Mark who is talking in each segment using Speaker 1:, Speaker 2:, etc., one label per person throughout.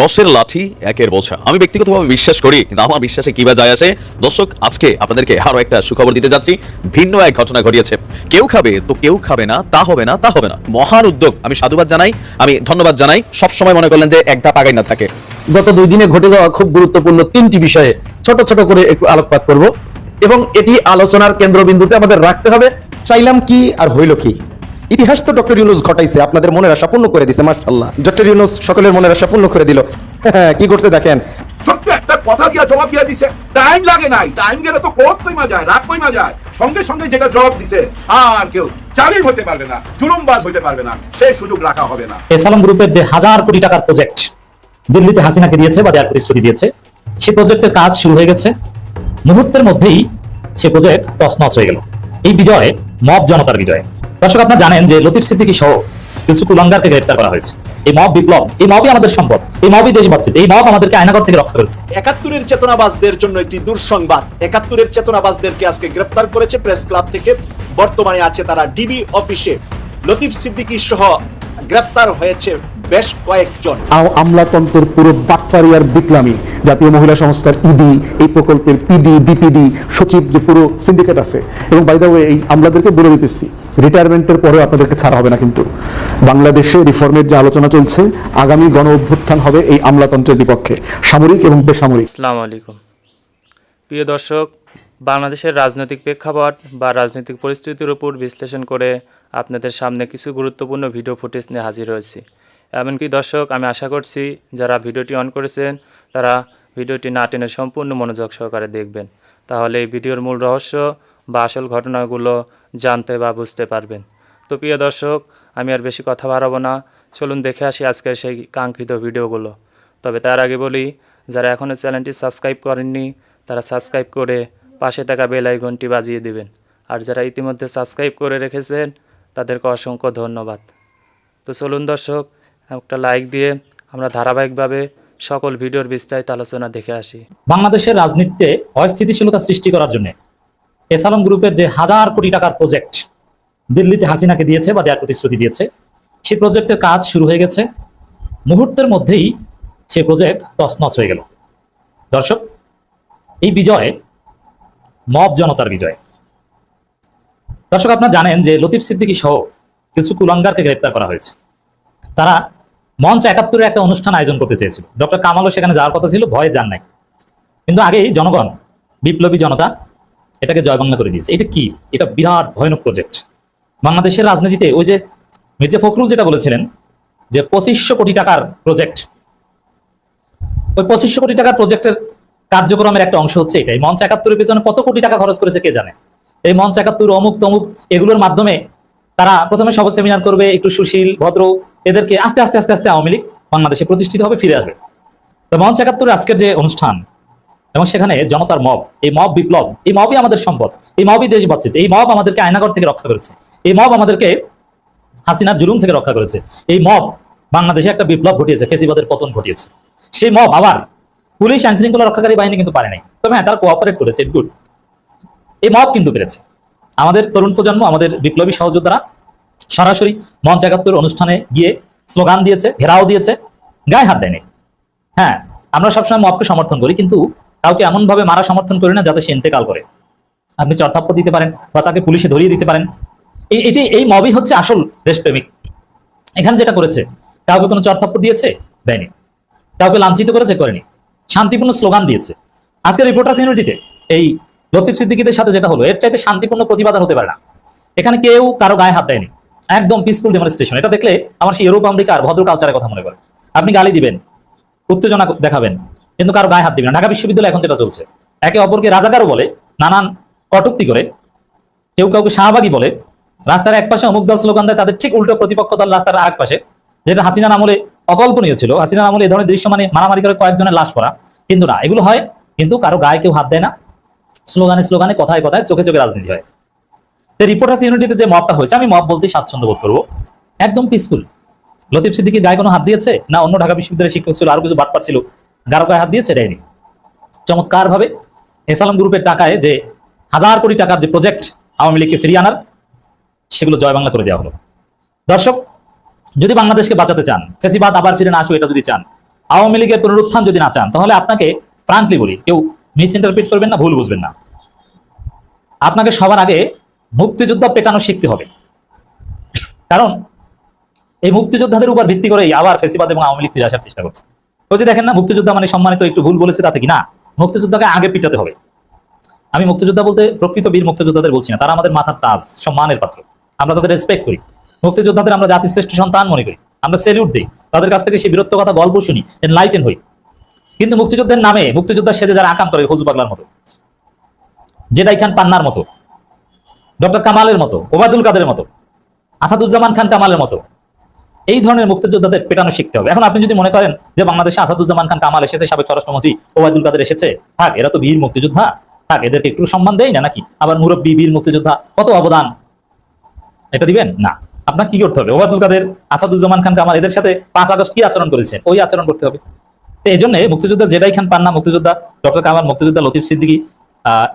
Speaker 1: দশের লাঠি একের বোঝা। আমি ব্যক্তিগতভাবে বিশ্বাস করি, কিন্তু আমার বিশ্বাসে কিবা যায় আসে? দর্শক, আজকে আপনাদেরকে আরও একটা সুখবর দিতে যাচ্ছি। ভিন্ন এক ঘটনা ঘটিয়েছে। কেউ খাবে তো কেউ খাবে না, তা হবে না, তা হবে না। মহান উদ্যোগ, আমি সাধুবাদ জানাই, আমি ধন্যবাদ জানাই। সব সময় মনে করলেন যে এক ধাপ আগাই না থাকে।
Speaker 2: গত দুই দিনে ঘটে যাওয়া খুব গুরুত্বপূর্ণ তিনটি বিষয়ে ছোট ছোট করে একটু আলোকপাত করব। এবং এটি আলোচনার কেন্দ্রবিন্দুতে আমাদের রাখতে হবে।
Speaker 3: চাইলাম কি আর হইল কি? ইতিহাস তো ডক্টর ইউনুস ঘটাইছে আপনাদের মনের আশা পূর্ণ করে দিছে মার্শাল্লাহ ডক্টর ইউনুস সকলের মনের আশা পূর্ণ করে দিল। হ্যাঁ, কি করতে দেখেন?
Speaker 4: ছোট্ট একটা কথা দিয়া জবাব দিয়া দিছে টাইম লাগে নাই। টাইম গেলে তো কোত কইমা যায় রাত কইমা যায়। সঙ্গে সঙ্গে যেটা জবাব দিছে আর কেউ জালিম হতে পারবে না জুলুমবাজ হতে পারবে না সেই সুযোগ রাখা হবে না।
Speaker 5: এসালাম গ্রুপের যে হাজার কোটি টাকার প্রজেক্ট দিল্লিতে হাসিনাকে দিয়েছে বা দেওয়ার প্রতিশ্রুতি দিয়েছে সেই প্রজেক্টের কাজ শুরু হয়ে গেছে। মুহূর্তের মধ্যেই সে প্রজেক্ট তছনছ হয়ে গেল। এই বিজয় মব জনতার বিজয়। দর্শক আপনারা জানেন যে লতিফ সিদ্দিকী সহ কিছু কুলাঙ্গারকে গ্রেপ্তার করা হয়েছে। এই মব বিপ্লব এই মবই আমাদের সম্পদ এই মবই দেশ বাঁচিয়েছে এই মব আমাদেরকে আয়নাগর থেকে রক্ষা করেছে।
Speaker 6: একাত্তরের চেতনাবাজদের জন্য একটি দুঃসংবাদ। একাত্তরের চেতনাবাজদেরকে আজকে গ্রেফতার করেছে প্রেস ক্লাব থেকে। বর্তমানে আছে তারা ডিবি অফিসে। লতিফ সিদ্দিকী সহ গ্রেফতার হয়েছে বেশ কয়েকজন।
Speaker 7: আও- আমলাতন্ত্রের পুরো বাটপারি আর বিক্লামি জাতীয় মহিলা সংস্থার ইডি এই প্রকল্পের পিডি বিপিডি সচিব যে পুরো সিন্ডিকেট আছে। এবং বাই দ্য ওয়ে এই আমলাদেরকে বলে দিতেছি রিটায়ারমেন্টের পরেও আপনাদেরকে ছাড়া হবে না কিন্তু। বাংলাদেশে রিফর্মের যে আলোচনা চলছে, আগামী গণ অভ্যুত্থান হবে এই আমলাতন্ত্রের বিপক্ষে। সামরিক এবং বেসামরিক।
Speaker 8: আসসালামু আলাইকুম। প্রিয় দর্শক, বাংলাদেশের রাজনৈতিক প্রেক্ষাপট বা রাজনৈতিক পরিস্থিতির উপর বিশ্লেষণ করে আপনাদের সামনে কিছু গুরুত্বপূর্ণ ভিডিও ফুটেজ নিয়ে হাজির হয়েছি। এমনকি দর্শক, আমি আশা করছি যারা ভিডিওটি অন করেছেন, তারা ভিডিওটি না টেনে সম্পূর্ণ মনোযোগ সহকারে দেখবেন। তাহলে এই ভিডিওর মূল রহস্য বা আসল ঘটনাগুলো জানতে বা বুঝতে পারবেন। তো প্রিয় দর্শক, আমি আর বেশি কথা বাড়াবো না। চলুন দেখে আসি আজকের সেই কাঙ্ক্ষিত ভিডিওগুলো। তবে তার আগে বলি, যারা এখনও চ্যানেলটি সাবস্ক্রাইব করেননি, তারা সাবস্ক্রাইব করে পাশে থাকা বেল আইকনটি বাজিয়ে দিবেন। আর যারা ইতিমধ্যে সাবস্ক্রাইব করে রেখেছেন, তাদেরকে অসংখ্য ধন্যবাদ। তো চলুন দর্শক, একটা লাইক দিয়ে আমরা ধারাবাহিকভাবে সকল ভিডিওর বিস্তারিত আলোচনা দেখে আসি।
Speaker 5: বাংলাদেশের রাজনীতিতে অস্থিতিশীলতা সৃষ্টি করার জন্য এসালম গ্রুপের যে হাজার কোটি টাকার প্রজেক্ট দিল্লিতে হাসিনাকে দিয়েছে বা দেওয়ার প্রতিশ্রুতি দিয়েছে, সেই প্রজেক্টের কাজ শুরু হয়ে গেছে। মুহূর্তের মধ্যেই সেই প্রজেক্ট তছনছ হয়ে গেল। দর্শক, এই বিজয় মব জনতার বিজয়। দর্শক, আপনারা জানেন যে লতিফ সিদ্দিকী সহ কিছু কুলাঙ্গারকে গ্রেপ্তার করা হয়েছে। তারা মঞ্চ একাত্তরের একটা অনুষ্ঠান আয়োজন করতে চেয়েছিল। ডক্টর কামালও সেখানে যাওয়ার কথা ছিল, ভয়ে যান নাই। কিন্তু আগেই জনগণ, বিপ্লবী জনতা এটাকে জয় বাংলা করে দিয়েছে। এটা কি? এটা বিরাট ভয়ানক প্রজেক্ট বাংলাদেশের রাজনীতিতে ওই যে মির্জা ফখরুল যেটা বলেছিলেন যে পঁচিশশো কোটি টাকার প্রজেক্ট ওই পঁচিশশো কোটি টাকার প্রজেক্টের কার্যক্রমের একটা অংশ হচ্ছে এটাই। মঞ্চ একাত্তরের পেছনে কত কোটি টাকা খরচ করেছে কে জানে? এই মঞ্চ একাত্তর, অমুক তমুক এগুলোর মাধ্যমে তারা প্রথমে সব সেমিনার করবে, একটু সুশীল, ভদ্র, এদেরকে আস্তে আস্তে আস্তে আস্তে আওয়ামী লীগ বাংলাদেশে প্রতিষ্ঠিত হবে, ফিরে আসবে। তো মঞ্চ একাত্তরের আজকের যে অনুষ্ঠান এবং সেখানে জনতার মব, এই মব বিপ্লব, এই মবই আমাদের সম্পদ, এই মবই দেশ বাঁচিয়েছে, এই মব আমাদেরকে আয়নাগর থেকে রক্ষা করেছে, এই মব আমাদেরকে হাসিনার জুলুম থেকে রক্ষা করেছে, এই মব বাংলাদেশে একটা বিপ্লব ঘটিয়েছে, ফেসিবাদের পতন ঘটিয়েছে। সেই মব আবার পুলিশ আইন শৃঙ্খলা রক্ষাকারী বাহিনী কিন্তু পারে নাই, তবে হ্যাঁ তারা কোঅপারেট করেছে ইটস গুড এই মব কিন্তু পেরেছে। আমাদের তরুণ প্রজন্ম, আমাদের বিপ্লবী সহযোদ্ধারা সরাসরি মঞ্চ একাত্তর অনুষ্ঠানে গিয়ে স্লোগান দিয়েছে, ঘেরাও দিয়েছে, গায়ে হাত দেয়নি। হ্যাঁ আমরা সবসময় মবকে সমর্থন করি, কিন্তু কাউকে এমন ভাবে মারা সমর্থন করি না যাতে সে ইন্তেকাল করে। আপনি চর্থাপ্য দিতে পারেন বা তাকে পুলিশে ধরিয়ে দিতে পারেন। এই, এটি, এই মবই হচ্ছে আসল দেশপ্রেমিক। এখানে যেটা করেছে, কাউকে কোনো চর্থাপ্য দিয়েছে? দেয়নি। কাউকে লাঞ্ছিত করেছে? করেনি। শান্তিপূর্ণ স্লোগান দিয়েছে। আজকে রিপোর্টার্স ইউনিটিতে এই লতিফ সিদ্দিকিদের সাথে যেটা হলো, এর চাইতে শান্তিপূর্ণ প্রতিবাদ হতে পারে না। এখানে কেউ কারও গায়ে হাত দেয়নি। একদম পিসফুল ডেমনস্ট্রেশন এটা দেখলে আমার সেই ইউরোপ আমেরিকার ভদ্র কালচারের কথা মনে করে আপনি গালি দিবেন, উত্তেজনা দেখাবেন। কিন্তু কারও গায়ে হাত দিবেন না। ঢাকা বিশ্ববিদ্যালয় এখন যেটা চলছে, একে অপরকে রাজাকারও বলে, নানান কটুক্তি করে, কেউ কাউকে শাহবাগী বলে, রাস্তার এক পাশে অমুক দল স্লোগান দেয়, তাদের ঠিক উল্টো প্রতিপক্ষ দল রাস্তার আরেক পাশে, যেটা হাসিনার আমলে অকল্পনীয় ছিল। হাসিনার আমলে এই ধরনের দৃশ্য মানে মারামারি করে কয়েকজনের লাশ পড়া। কিন্তু না, এগুলো হয়, কিন্তু কারও গায়ে কেউ হাত দেয় না। স্লোগানে স্লোগানে, কথায় কথায়, চোখে চোখে রাজনীতি হয়। তো রিপোর্টার্স ইউনিটিতে যে মবটা হয়েছে, আমি মব বলতে স্বাচ্ছন্দ্য বোধ করব। একদম পিসফুল লতিফ সিদ্দিকি গায়ে কোনো হাত দিয়েছে? না, অন্য ঢাকা বিশ্ববিদ্যালয়ের শিক্ষক ছিল, আরও কিছু বাটপার ছিল। গারো গায়ে হাত দিয়েছে, দেয়নি। চমৎকার ভাবে এসালাম গ্রুপের টাকায় যে হাজার কোটি টাকার যে প্রজেক্ট আওয়ামী লীগকে ফিরিয়ে আনার, সেগুলো জয় বাংলা করে দেওয়া হলো। দর্শক, যদি বাংলাদেশকে বাঁচাতে চান, ফেসিবাদ আবার ফিরে না আসুক, এটা যদি চান, আওয়ামী লীগের পুনরুত্থান যদি না চান, তাহলে আপনাকে ফ্রাঙ্কলি বলি, কেউ মিস ইন্টারপ্রিট করবেন না, ভুল বুঝবেন না। আপনাকে সবার আগে মুক্তিযুদ্ধ পেটানো শিখতে হবে। কারণ এই মুক্তিযোদ্ধাদের উপর ভিত্তি করেই আবার ফেসিবাদ এবং আওয়ামী লীগ ফিরে আসার চেষ্টা করছে। যে দেখেন না, মুক্তিযোদ্ধা মানে সম্মানিত একটু ভুল বলেছে তাতে কি? না, মুক্তিযোদ্ধাকে আগে পিটাতে হবে। আমি মুক্তিযোদ্ধা বলতে প্রকৃত বীর মুক্তিযোদ্ধাদের বলছি না, তারা আমাদের মাথার তাজ, সম্মানের পাত্র। আমরা তাদের রেসপেক্ট করি। মুক্তিযোদ্ধাদের আমরা জাতির শ্রেষ্ঠ সন্তান মনে করি। আমরা সেলিউট দিই। তাদের কাছ থেকে সেই বীরত্ব কথা গল্প শুনি এনলাইটেন হই। কিন্তু মুক্তিযুদ্ধের নামে মুক্তিযোদ্ধা সেজে যারা আকাম করে ফজু পাগলার মতো, জেডাই খান পান্নার মতো, ডক্টর কামালের মতো, ওবায়দুল কাদের মতো, আসাদুজ্জামান খান কামালের মতো এই ধরনের মুক্তিযোদ্ধাদের পেটানো শিখতে হবে। এখন আপনি যদি মনে করেন যে বাংলাদেশে আসাদুজ্জামান খান কামাল এসেছে, সাবেক স্বরাষ্ট্রমন্ত্রী ওবায়দুল কাদের এসেছে, থাক, এরা তো বীর মুক্তিযোদ্ধা। থাক, এদেরকে একটু সম্মান দেয় না নাকি? আবার মুরব্বী, বীর মুক্তিযোদ্ধা, কত অবদান? এটা দিবেন? না। আপনার কি করতে হবে? ওবায়দুল কাদের, আসাদুজ্জামান খান কামাল, এদের সাথে পাঁচ আগস্ট কি আচরণ করেছেন? ওই আচরণ করতে হবে। এই জন্য মুক্তিযোদ্ধা জেডাই খান পান্না মুক্তিযোদ্ধা, ডক্টর কামাল, মুক্তিযোদ্ধা লতিফ সিদ্দিকী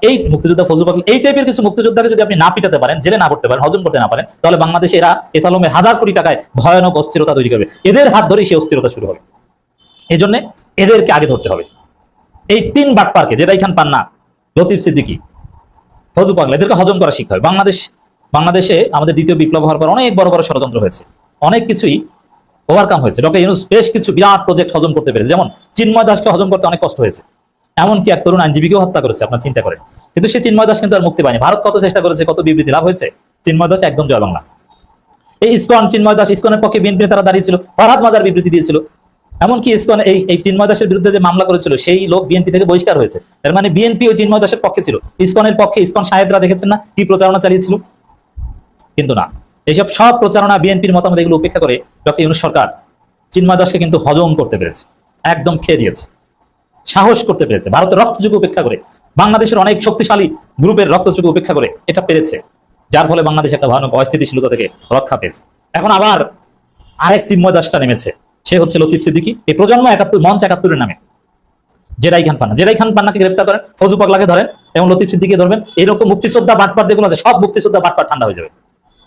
Speaker 5: এই মুক্তিযোদ্ধা ফজল পাগল এই টাইপের কিছু মুক্তিযোদ্ধাকে যদি আপনি না পিটাতে পারেন, জেলে না করতে পারেন, হজম করতে না পারেন, তাহলে বাংলাদেশে এরা এসালমের হাজার কোটি টাকায় ভয়ানক অস্থিরতা তৈরি করবে। এদের হাত ধরেই সেই অস্থিরতা শুরু হবে। এই জন্য এদেরকে আগে ধরতে হবে। এই তিন বাটপারকে জেডাই খান, পান্না, লতিফ সিদ্দিকী ফজু পাগল, এদেরকে হজম করা শিখতে হবে। বাংলাদেশ, বাংলাদেশে আমাদের দ্বিতীয় বিপ্লব হওয়ার পর অনেক বড় বড় ষড়যন্ত্র হয়েছে। অনেক কিছুই ওভারকাম হয়েছে। ডক্টর ইউনুস বেশ কিছু বিরাট প্রজেক্ট হজম করতে পেরেছে। যেমন, চিন্ময় দাসকে হজম করতে অনেক কষ্ট হয়েছে। এমনকি এক তরুণ আইনজীবীকেও হত্যা করেছে, আপনার চিন্তা করেন। কিন্তু সে চিন্ময় দাস কিন্তু আর মুক্তি পায়নি। ভারত কত চেষ্টা করেছে, কত বিবৃতি লাভ হয়েছে? চিন্ময় দাস একদম জয় বাংলা। এই ইসকন, চিন্ময় দাস, ইসকনের পক্ষে বিএনপি তারা দাঁড়িয়েছিল, ফরহাদ মাজার বিবৃতি দিয়েছিল। এমনকি ইসকন, এই এই চিন্ময় দাসের বিরুদ্ধে যে মামলা করেছিল, সেই লোক বিএনপি থেকে বহিষ্কার হয়েছে। এর মানে বিএনপি ও চিন্ময় দাসের পক্ষে ছিল। ইস্কনের পক্ষে ইসকন সাহেবরা দেখেছেন না কি প্রচারণা চালিয়েছিল? কিন্তু না। এইসব সব প্রচারণা বিএনপির মতামত এগুলো উপেক্ষা করে ডক্টর ইউনুস সরকার চিন্ময় দাসকে কিন্তু হজম করতে পেরেছে। একদম খেয়ে দিয়েছে। সাহস করতে পেরেছে। ভারতের রক্তযোগ্য উপেক্ষা করে, বাংলাদেশের অনেক শক্তিশালী গ্রুপের রক্তযোগ্য উপেক্ষা করে এটা পেরেছে। যার ফলে বাংলাদেশ একটা ভয়ানক অস্থিতিশীলতা থেকে রক্ষা পেয়েছে। এখন আবার আরেক চিন্ময় দাসটা নেমেছে, সে হচ্ছে লতিফ সিদ্দিকি। এই প্রজন্ম একাত্তর, মঞ্চ একাত্তরের নামে। জেরাই খান পান্না। জেরাই খান পান্নাকে গ্রেপ্তার করেন, ফজু পাগলাকে ধরেন এবং লতিফ সিদ্দিকে ধরবেন। এরকম মুক্তিযোদ্ধা বাটপাট যেগুলো আছে, সব মুক্তিযোদ্ধা বাটপাট ঠান্ডা হয়ে যাবে।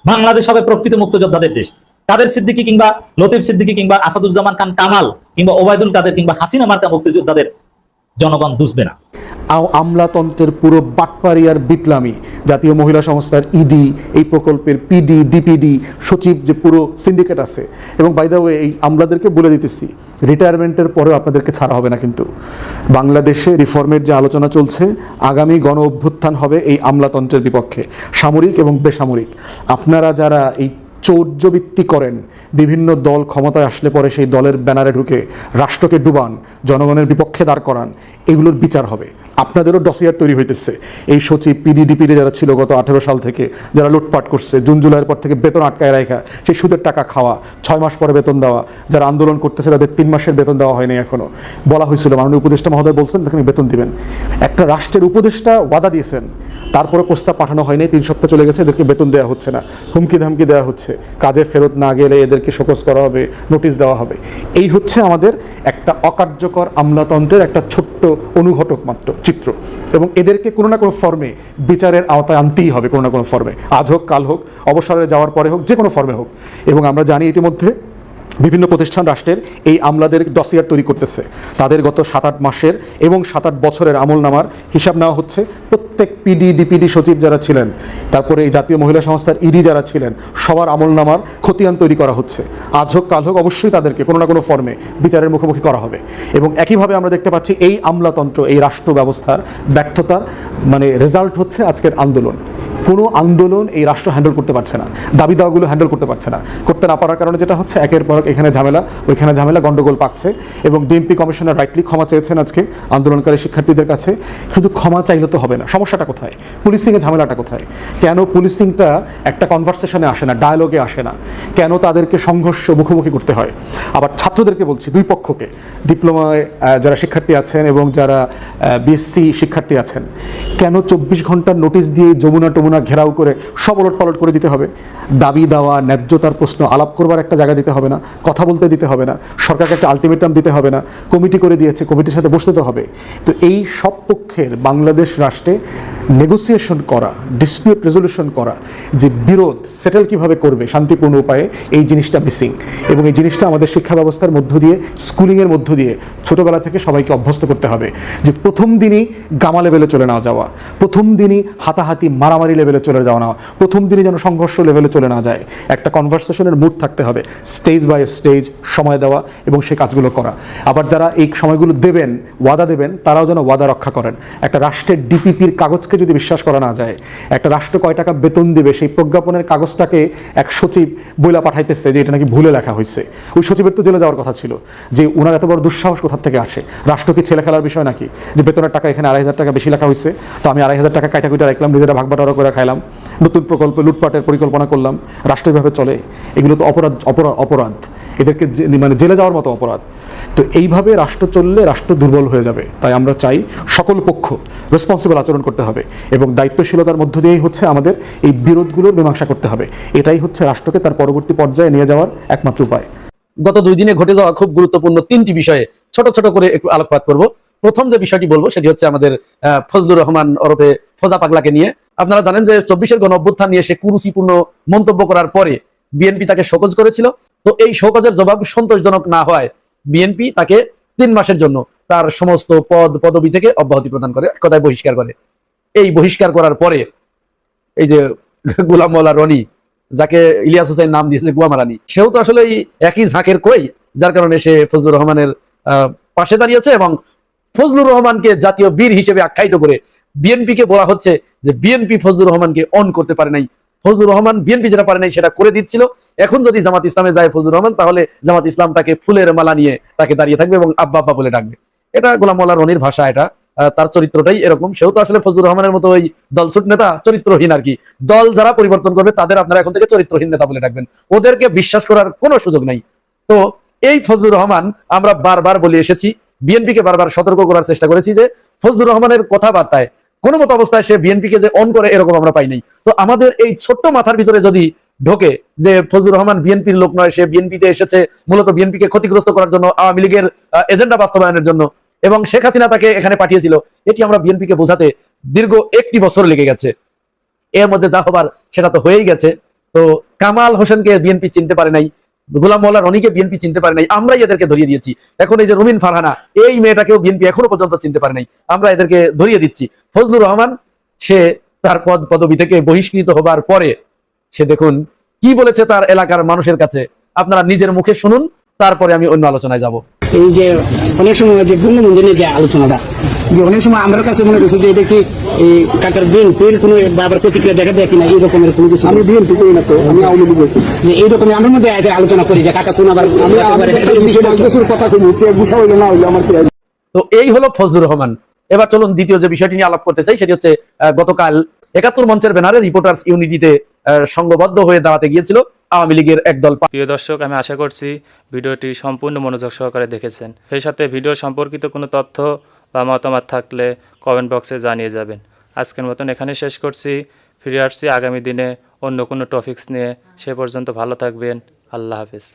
Speaker 5: বাংলাদেশ হবে প্রকৃত মুক্তিযোদ্ধাদের দেশ। কাদের সিদ্দিকি কিংবা লতিফ সিদ্দিকি কিংবা আসাদুজ্জামান খান কামাল কিংবা ওবায়দুল কাদের কিংবা হাসিনা মার্কা মুক্তিযোদ্ধাদের জনগণ দুষবে না।
Speaker 7: আমলাতন্ত্রের পুরো বাটপারি আর বিটলামি। জাতীয় মহিলা সংস্থার ইডি এই প্রকল্পের পিডি ডিপিডি সচিব যে পুরো সিন্ডিকেট আছে। এবং বাই দ্য ওয়ে এই আমলাদেরকে বলে দিতেছি রিটায়ারমেন্টের পরেও আপনাদেরকে ছাড়া হবে না কিন্তু। বাংলাদেশে রিফর্মের যে আলোচনা চলছে, আগামী গণ অভ্যুত্থান হবে এই আমলাতন্ত্রের বিপক্ষে, সামরিক এবং বেসামরিক। আপনারা যারা এই চৌর্যবৃত্তি করেন। বিভিন্ন দল ক্ষমতায় আসলে পরে সেই দলের ব্যানারে ঢুকে রাষ্ট্রকে ডুবান, জনগণের বিপক্ষে দাঁড় করান। এগুলোর বিচার হবে। আপনাদেরও ডসিয়ার তৈরি হইতেছে। এই সচিব পিডিডিপিতে যারা ছিল গত আঠেরো সাল থেকে, যারা লুটপাট করছে, জুন জুলাইয়ের পর থেকে বেতন আটকায় রাখা সেই সুদের টাকা খাওয়া, ছয় মাস পরে বেতন দেওয়া, যারা আন্দোলন করতেছে তাদের তিন মাসের বেতন দেওয়া হয়নি এখনও। বলা হয়েছিল, মাননীয় উপদেষ্টা মহোদয় বলছেন তাকে বেতন দিবেন। একটা রাষ্ট্রের উপদেষ্টা ওয়াদা দিয়েছেন। তারপরে প্রস্তাব পাঠানো হয়নি, তিন সপ্তাহ চলে গেছে, এদেরকে বেতন দেওয়া হচ্ছে না। হুমকি ধামকি দেওয়া হচ্ছে। কাজে ফেরত না গেলে এদেরকে শোকজ করা হবে নোটিশ দেওয়া হবে। এই হচ্ছে আমাদের একটা অকার্যকর আমলাতন্ত্রের একটা ছোট্ট অনুঘটক মাত্র, চিত্র। এবং এদেরকে কোনো না কোনো ফর্মে বিচারের আওতায় আনতেই হবে কোনো না কোনো ফর্মে আজ হোক, কাল হোক, অবসরে যাওয়ার পরে হোক যে কোনো ফর্মে হোক। এবং আমরা জানি ইতিমধ্যে বিভিন্ন প্রতিষ্ঠান রাষ্ট্রের এই আমলাদের ডসিয়ার তৈরি করতেছে। তাদের গত সাত আট মাসের এবং সাত আট বছরের আমল নামার হিসাব নেওয়া হচ্ছে। প্রত্যেক পিডি ডিপিডি সচিব যারা ছিলেন, তারপরে এই জাতীয় মহিলা সংস্থার ইডি যারা ছিলেন, সবার আমল নামার খতিয়ান তৈরি করা হচ্ছে। আজ হোক, কাল হোক, অবশ্যই তাদেরকে কোনো না কোনো ফর্মে বিচারের মুখোমুখি করা হবে। এবং একইভাবে আমরা দেখতে পাচ্ছি এই আমলাতন্ত্র, এই রাষ্ট্র ব্যবস্থার ব্যর্থতার মানে রেজাল্ট হচ্ছে আজকের আন্দোলন। কোনো আন্দোলন এই রাষ্ট্র হ্যান্ডেল করতে পারছে না। দাবি দাওয়াগুলো হ্যান্ডেল করতে পারছে না। করতে না পারার কারণে যেটা হচ্ছে, একের পর এখানে ঝামেলা, ওইখানে ঝামেলা, গন্ডগোল পাকছে এবং ডিএমপি কমিশনার রাইটলি ক্ষমা চেয়েছেন আজকে আন্দোলনকারী শিক্ষার্থীদের কাছে। শুধু ক্ষমা চাইলে তো হবে না। সমস্যাটা কোথায়? পুলিশিংয়ের ঝামেলাটা কোথায়? কেন পুলিশিংটা একটা কনভারসেশনে আসে না ডায়ালগে আসে না? কেন তাদেরকে সংঘর্ষ মুখোমুখি করতে হয়? আবার ছাত্রদেরকে বলছি, দুই পক্ষকে ডিপ্লোমায় যারা শিক্ষার্থী আছেন এবং যারা বিএসসি শিক্ষার্থী আছেন, কেন চব্বিশ ঘণ্টার নোটিশ দিয়ে যমুনা টমুনা না ঘেরাও করে সব ওলট পালট করে দিতে হবে। দাবি দেওয়া, ন্যায্যতার প্রশ্ন, আলাপ করবার একটা জায়গা দিতে হবে না, কথা বলতে দিতে হবে না, সরকারকে একটা আলটিমেটাম দিতে হবে না, কমিটি করে দিয়েছে, কমিটির সাথে বসতে তো হবে। তো এই সব পক্ষের বাংলাদেশ রাষ্ট্রে নেগোসিয়েশন করা ডিসপিউট রেজলিউশন করা, যে বিরোধ সেটেল কীভাবে করবে শান্তিপূর্ণ উপায়ে, এই জিনিসটা মিসিং এবং এই জিনিসটা আমাদের শিক্ষা ব্যবস্থার মধ্য দিয়ে স্কুলিংয়ের মধ্য দিয়ে ছোটবেলা থেকে সবাইকে অভ্যস্ত করতে হবে। যে প্রথম দিনই গামা লেভেলে চলে না যাওয়া, প্রথম দিনই হাতাহাতি মারামারি লেভেলে চলে যাওয়া না। প্রথম দিনই যেন সংঘর্ষ লেভেলে চলে না যায়। একটা কনভারসেশনের মুড থাকতে হবে। স্টেজ বাই স্টেজ সময় দেওয়া এবং সে কাজগুলো করা। আবার যারা এই সময়গুলো দেবেন, ওয়াদা দেবেন, তারাও যেন ওয়াদা রক্ষা করেন। একটা রাষ্ট্রের ডিপিপির কাগজকে যদি বিশ্বাস করা না যায়, একটা রাষ্ট্র কয় টাকা বেতন দিবে, সেই প্রজ্ঞাপনের কাগজটাকে এক সচিব বইলা পাঠাইতেছে যে এটা নাকি ভুলে লেখা হয়েছে ওই সচিবের তো জেলে যাওয়ার কথা ছিল যে ওনার এত বড় দুঃসাহস কোথা থেকে আসে? রাষ্ট্র কি ছেলে খেলার বিষয় নাকি? যে বেতনের টাকা এখানে আড়াই হাজার টাকা বেশি লেখা হয়েছে তো আমি আড়াই হাজার টাকা কাইটা কুইটা রাখলাম, নিজেরা ভাগ বাটোয়ারা করে খাইলাম নতুন প্রকল্প, লুটপাটের পরিকল্পনা করলাম রাষ্ট্র এভাবে চলে। এগুলো তো অপরাধ অপরাধ অপরাধ। এদেরকে মানে জেলে যাওয়ার মতো অপরাধ। তো এইভাবে রাষ্ট্র চললে রাষ্ট্র দুর্বল হয়ে যাবে। তাই আমরা চাই সকল পক্ষ রেসপন্সিবল আচরণ করতে হবে এবং দায়িত্বশীলতার মধ্য দিয়েই হচ্ছে আমাদের এই বিরোধগুলোর মীমাংসা করতে হবে। এটাই হচ্ছে রাষ্ট্রকে তার পরবর্তী পর্যায়ে নিয়ে যাওয়ার একমাত্র উপায়।
Speaker 2: গত দুই দিনে ঘটে যাওয়া খুব গুরুত্বপূর্ণ তিনটি বিষয়ে ছোট ছোট করে একটু আলোকপাত করব। প্রথম যে বিষয়টি বলব, সেটি হচ্ছে আমাদের ফজলুর রহমান ওরফে ফোজা পাগলাকে নিয়ে। আপনারা জানেন যে চব্বিশের গণ অভ্যুত্থান নিয়ে সে কুরুচিপূর্ণ মন্তব্য করার পরে বিএনপি তাকে শোকজ করেছিল। তো এই শোকজের জবাব সন্তোষজনক না হয় বিএনপি তাকে তিন মাসের জন্য তার সমস্ত পদ, পদবি থেকে অব্যাহতি প্রদান করে কথায় বহিষ্কার করে। এই বহিষ্কার করার পরে এই যে গোলাম মোল্লা রনি, যাকে ইলিয়াস হোসেন নাম দিয়েছে গুয়ামারানি সেও তো আসলে একই ঝাঁকের কই, যার কারণে সে ফজলুর রহমানের পাশে দাঁড়িয়েছে এবং ফজলুর রহমানকে জাতীয় বীর হিসেবে আখ্যায়িত করে বিএনপি কে বলা হচ্ছে যে বিএনপি ফজলুর রহমানকে অন করতে পারে নাই। ফজলুর রহমান বিএনপি যেটা পারে নাই সেটা করে দিচ্ছিল। এখন যদি জামাত ইসলামে যায় ফজলুর রহমান, তাহলে জামাত ইসলাম তাকে ফুলের মালা নিয়ে তাকে দাঁড়িয়ে থাকবে এবং আব্বা আব্বা বলে ডাকবে। এটা গোলাম মোল্লা রনির ভাষা, এটা তার চরিত্রটাই এরকম। সেও তো আসলে ফজলুর রহমানের মতো ওই দলছুট নেতা, চরিত্রহীন আর কি। দল যারা পরিবর্তন করবে, তাদের আপনারা এখন থেকে চরিত্রহীন নেতা বলে ডাকবেন। ওদেরকে বিশ্বাস করার কোনো সুযোগ নাই। তো এই ফজলুর রহমান, আমরা বারবার বলে এসেছি বিএনপি কে বারবার সতর্ক করার চেষ্টা করেছি যে, ফজলুর রহমানের কথাবার্তায় কোনো মতো অবস্থায় সে বিএনপি কে যে অন করে, এরকম আমরা পাই নাই। তো আমাদের এই ছোট্ট মাথার ভিতরে যদি ঢোকে যে ফজলুর রহমান বিএনপির লোক নয়, সে বিএনপিতে এসেছে, মূলত বিএনপি কে ক্ষতিগ্রস্ত করার জন্য আওয়ামী লীগের এজেন্ডা বাস্তবায়নের জন্য। এবং শেখ হাসিনা তাকে এখানে পাঠিয়েছিল। এটি আমরা বিএনপি কে বোঝাতে দীর্ঘ একটি বছর লেগে গেছে। এর মধ্যে যা হবার, সেটা তো হয়েই গেছে। তো কামাল হোসেনকে বিএনপি চিনতে পারে নাই। গোলাম মোল্লার অনেকে বিএনপি চিনতে পারে নাই, আমরাই এদেরকে ধরিয়ে দিয়েছি। এখন এই যে রুমিন ফারহানা, এই মেয়েটাকেও বিএনপি এখনও পর্যন্ত চিনতে পারে নাই। আমরা এদেরকে ধরিয়ে দিচ্ছি। ফজলুর রহমান, সে তার পদ পদবি থেকে বহিষ্কৃত হবার পরে সে দেখুন কি বলেছে তার এলাকার মানুষের কাছে। আপনারা নিজের মুখে শুনুন, তারপরে আমি অন্য আলোচনায় যাব।
Speaker 9: এই যে অনেক সময় যে বঙ্গবন্ধু নিয়ে যে আলোচনাটা যে অনেক সময় আমার কাছে মনে হচ্ছে যে এটা কি এই কাকার বিএনপির কোনো বাবার প্রতিক্রিয়া দেখা দেয় কিনা এই রকমের কোনো কিছু? আমি বিএনপি করি না তো আমি আওয়ামী লীগ যে এইরকম আমার মধ্যে আলোচনা করি যে কাকা কোন আবার কথা কই বুঝা হইল না হইল আমার কি
Speaker 2: তো এই হলো ফজলুর রহমান। এবার চলুন দ্বিতীয় যে বিষয়টি নিয়ে আলাপ করতে চাই সেটি হচ্ছে গতকাল একাত্তর মঞ্চের ব্যানারে রিপোর্টার্স ইউনিটিতে সংঘবদ্ধ হয়ে দাঁড়াতে গিয়েছিল আওয়ামী লীগের একদল
Speaker 8: প্রিয় দর্শক, আমি আশা করছি ভিডিওটি সম্পূর্ণ মনোযোগ সহকারে দেখেছেন। সেই সাথে ভিডিও সম্পর্কিত কোনো তথ্য বা মতামত থাকলে কমেন্ট বক্সে জানিয়ে যাবেন। আজকের মতন এখানে শেষ করছি। ফিরে আসছি আগামী দিনে অন্য কোনো টপিকস নিয়ে। সে পর্যন্ত ভালো থাকবেন। আল্লাহ হাফেজ।